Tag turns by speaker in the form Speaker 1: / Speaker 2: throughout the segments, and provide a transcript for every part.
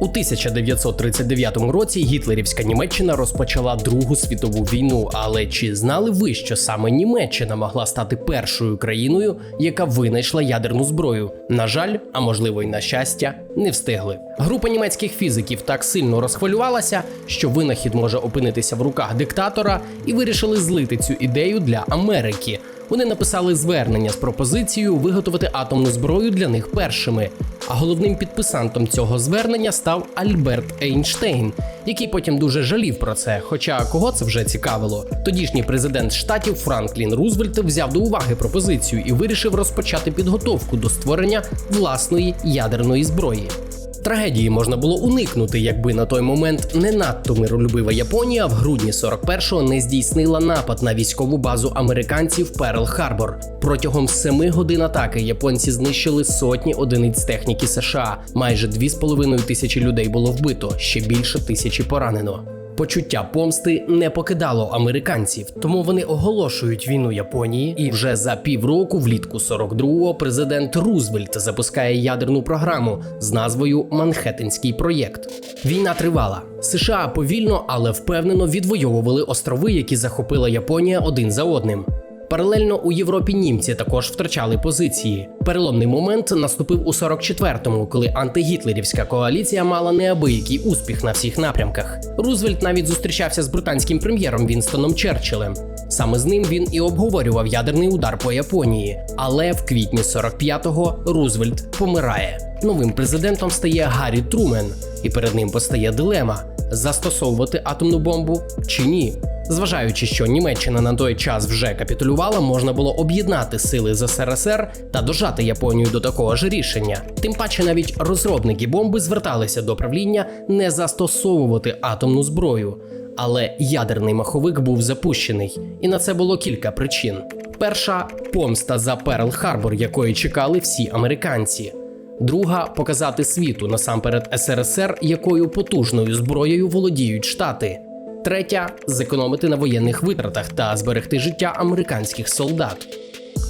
Speaker 1: У 1939 році гітлерівська Німеччина розпочала Другу світову війну. Але чи знали ви, що саме Німеччина могла стати першою країною, яка винайшла ядерну зброю? На жаль, а можливо й на щастя, не встигли. Група німецьких фізиків так сильно розхвилювалася, що винахід може опинитися в руках диктатора, і вирішили злити цю ідею для Америки. Вони написали звернення з пропозицією виготовити атомну зброю для них першими. А головним підписантом цього звернення став Альберт Ейнштейн, який потім дуже жалів про це. Хоча кого це вже цікавило. Тодішній президент штатів Франклін Рузвельт взяв до уваги пропозицію і вирішив розпочати підготовку до створення власної ядерної зброї. Трагедії можна було уникнути, якби на той момент не надто миролюбива Японія в грудні 41-го не здійснила напад на військову базу американців Перл Харбор. Протягом семи годин атаки японці знищили сотні одиниць техніки США. Майже 2,5 тисячі людей було вбито, ще більше тисячі поранено. Почуття помсти не покидало американців, тому вони оголошують війну Японії. І вже за півроку, влітку 42-го, президент Рузвельт запускає ядерну програму з назвою Манхеттенський проєкт. Війна тривала. США повільно, але впевнено відвоювали острови, які захопила Японія один за одним. Паралельно у Європі німці також втрачали позиції. Переломний момент наступив у 44-му, коли антигітлерівська коаліція мала неабиякий успіх на всіх напрямках. Рузвельт навіть зустрічався з британським прем'єром Вінстоном Черчиллем. Саме з ним він і обговорював ядерний удар по Японії. Але в квітні 45-го Рузвельт помирає. Новим президентом стає Гаррі Трумен, і перед ним постає дилема: застосовувати атомну бомбу чи ні. Зважаючи, що Німеччина на той час вже капітулювала, можна було об'єднати сили з СРСР та дожати Японію до такого ж рішення. Тим паче, навіть розробники бомби зверталися до правління не застосовувати атомну зброю. Але ядерний маховик був запущений, і на це було кілька причин. Перша помста за Перл Харбор, якої чекали всі американці. Друга показати світу насамперед СРСР, якою потужною зброєю володіють штати. Третя зекономити на воєнних витратах та зберегти життя американських солдат.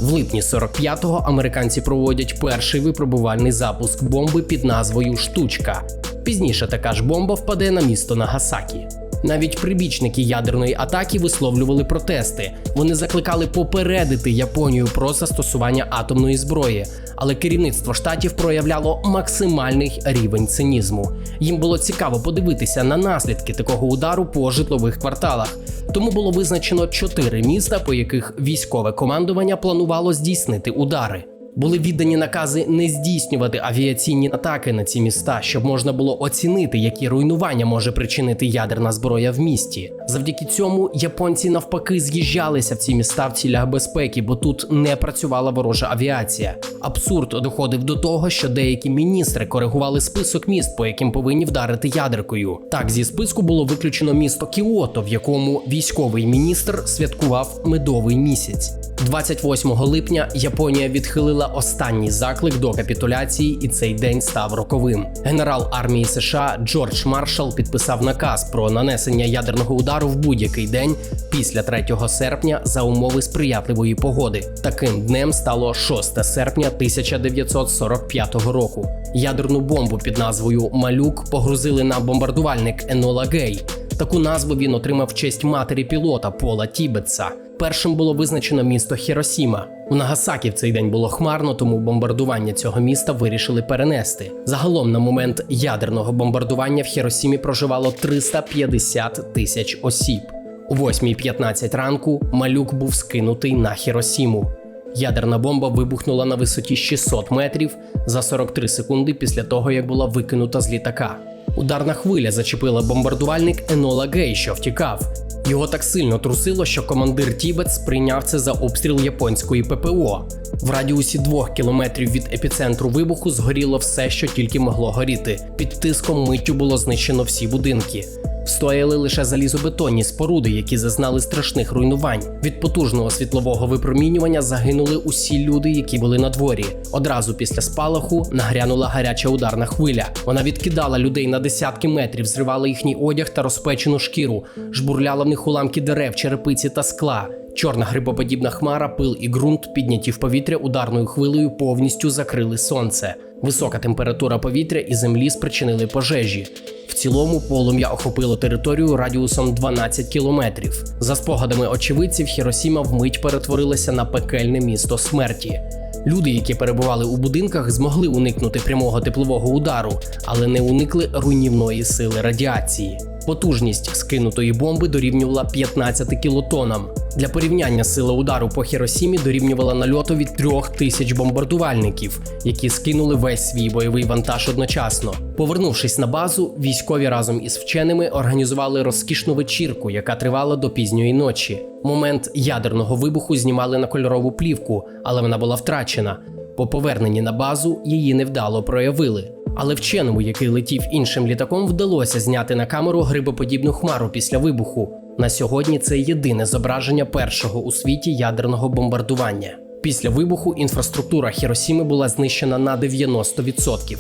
Speaker 1: В липні 45-го американці проводять перший випробувальний запуск бомби під назвою Штучка. Пізніше така ж бомба впаде на місто Нагасакі. Навіть прибічники ядерної атаки висловлювали протести. Вони закликали попередити Японію про застосування атомної зброї, але керівництво штатів проявляло максимальний рівень цинізму. Їм було цікаво подивитися на наслідки такого удару по житлових кварталах. Тому було визначено чотири міста, по яких військове командування планувало здійснити удари. Були віддані накази не здійснювати авіаційні атаки на ці міста, щоб можна було оцінити, які руйнування може причинити ядерна зброя в місті. Завдяки цьому японці навпаки з'їжджалися в ці міста в цілях безпеки, бо тут не працювала ворожа авіація. Абсурд доходив до того, що деякі міністри коригували список міст, по яким повинні вдарити ядеркою. Так зі списку було виключено місто Кіото, в якому військовий міністр святкував медовий місяць. 28 липня Японія відхилила останній заклик до капітуляції, і цей день став роковим. Генерал армії США Джордж Маршал підписав наказ про нанесення ядерного удару в будь-який день після 3 серпня за умови сприятливої погоди. Таким днем стало 6 серпня 1945 року. Ядерну бомбу під назвою Малюк погрузили на бомбардувальник Енола Гей. Таку назву він отримав в честь матері пілота Пола Тібетса. Першим було визначено місто Хіросіма. У Нагасакі в цей день було хмарно, тому бомбардування цього міста вирішили перенести. Загалом на момент ядерного бомбардування в Хіросімі проживало 350 тисяч осіб. О 8.15 ранку малюк був скинутий на Хіросіму. Ядерна бомба вибухнула на висоті 600 метрів за 43 секунди після того, як була викинута з літака. Ударна хвиля зачепила бомбардувальник Енола Гей, що втікав. Його так сильно трусило, що командир Тібет сприйняв це за обстріл японської ППО. В радіусі двох кілометрів від епіцентру вибуху згоріло все, що тільки могло горіти. Під тиском миттю було знищено всі будинки. Встояли лише залізобетонні споруди, які зазнали страшних руйнувань. Від потужного світлового випромінювання загинули усі люди, які були на дворі. Одразу після спалаху нагрянула гаряча ударна хвиля. Вона відкидала людей на десятки метрів, зривала їхній одяг та розпечену шкіру, жбурляла в них уламки дерев, черепиці та скла. Чорна грибоподібна хмара, пил і ґрунт, підняті в повітря ударною хвилею, повністю закрили сонце. Висока температура повітря і землі спричинили пожежі. В цілому полум'я охопило територію радіусом 12 кілометрів. За спогадами очевидців, Хіросіма вмить перетворилася на пекельне місто смерті. Люди, які перебували у будинках, змогли уникнути прямого теплового удару, але не уникли руйнівної сили радіації. Потужність скинутої бомби дорівнювала 15 кілотонам. Для порівняння сила удару по Хіросімі дорівнювала нальоту від трьох тисяч бомбардувальників, які скинули весь свій бойовий вантаж одночасно. Повернувшись на базу, військові разом із вченими організували розкішну вечірку, яка тривала до пізньої ночі. Момент ядерного вибуху знімали на кольорову плівку, але вона була втрачена. По поверненні на базу її невдало проявили. Але вченому, який летів іншим літаком, вдалося зняти на камеру грибоподібну хмару після вибуху. На сьогодні це єдине зображення першого у світі ядерного бомбардування. Після вибуху інфраструктура Хіросіми була знищена на 90%.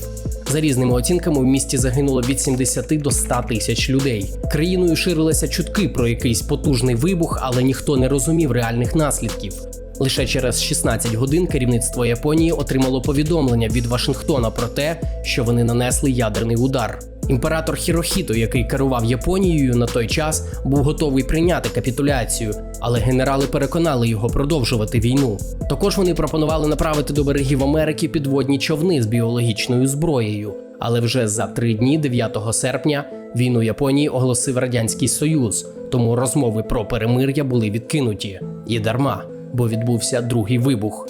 Speaker 1: За різними оцінками, в місті загинуло від 70 до 100 тисяч людей. Країною ширилися чутки про якийсь потужний вибух, але ніхто не розумів реальних наслідків. Лише через 16 годин керівництво Японії отримало повідомлення від Вашингтона про те, що вони нанесли ядерний удар. Імператор Хірохіто, який керував Японією на той час, був готовий прийняти капітуляцію, але генерали переконали його продовжувати війну. Також вони пропонували направити до берегів Америки підводні човни з біологічною зброєю. Але вже за три дні, 9 серпня, війну Японії оголосив радянський союз, тому розмови про перемир'я були відкинуті і дарма бо відбувся другий вибух.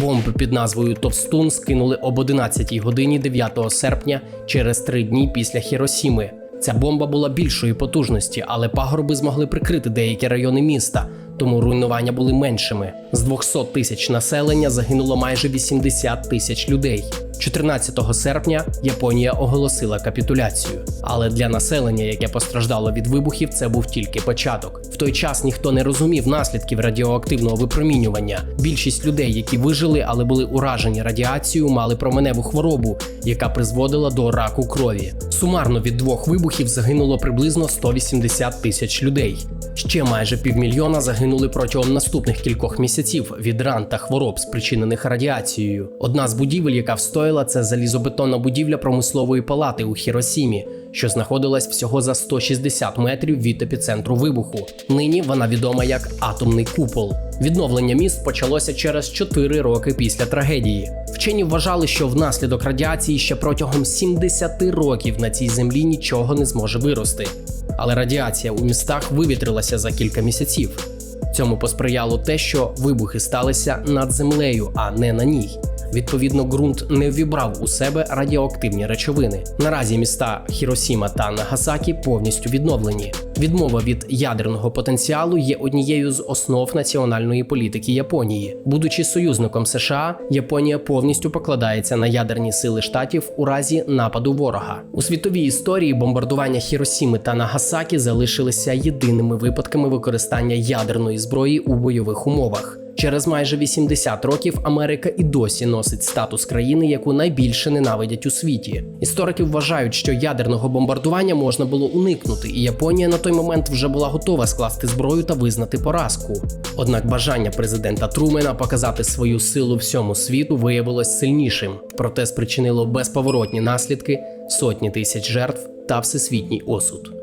Speaker 1: Бомби під назвою Товстун скинули об 11 годині 9 серпня через три дні після Хіросіми. Ця бомба була більшої потужності, але пагорби змогли прикрити деякі райони міста, тому руйнування були меншими. З 200 тисяч населення загинуло майже 80 тисяч людей. 14 серпня Японія оголосила капітуляцію. Але для населення, яке постраждало від вибухів, це був тільки початок. В той час ніхто не розумів наслідків радіоактивного випромінювання. Більшість людей, які вижили, але були уражені радіацією, мали променеву хворобу, яка призводила до раку крові. Сумарно від двох вибухів загинуло приблизно 180 тисяч людей. Ще майже півмільйона загинули протягом наступних кількох місяців від ран та хвороб, спричинених радіацією. Одна з будівель, яка встояла, це залізобетонна будівля промислової палати у Хіросімі, що знаходилась всього за 160 метрів від епіцентру вибуху. Нині вона відома як атомний купол. Відновлення міст почалося через 4 роки після трагедії. Вчені вважали, що внаслідок радіації ще протягом 70 років на цій землі нічого не зможе вирости. Але радіація у містах вивітрилася за кілька місяців. Цьому посприяло те, що вибухи сталися над землею, а не на ній. Відповідно, ґрунт не ввібрав у себе радіоактивні речовини. Наразі міста Хіросіма та Нагасакі повністю відновлені. Відмова від ядерного потенціалу є однією з основ національної політики Японії. Будучи союзником США, Японія повністю покладається на ядерні сили штатів у разі нападу ворога. У світовій історії бомбардування Хіросіми та Нагасакі залишилися єдиними випадками використання ядерної зброї у бойових умовах. Через майже 80 років Америка і досі носить статус країни, яку найбільше ненавидять у світі. Історики вважають, що ядерного бомбардування можна було уникнути, і Японія на той момент вже була готова скласти зброю та визнати поразку. Однак бажання президента Трумена показати свою силу всьому світу виявилось сильнішим, проте спричинило безповоротні наслідки, сотні тисяч жертв та всесвітній осуд.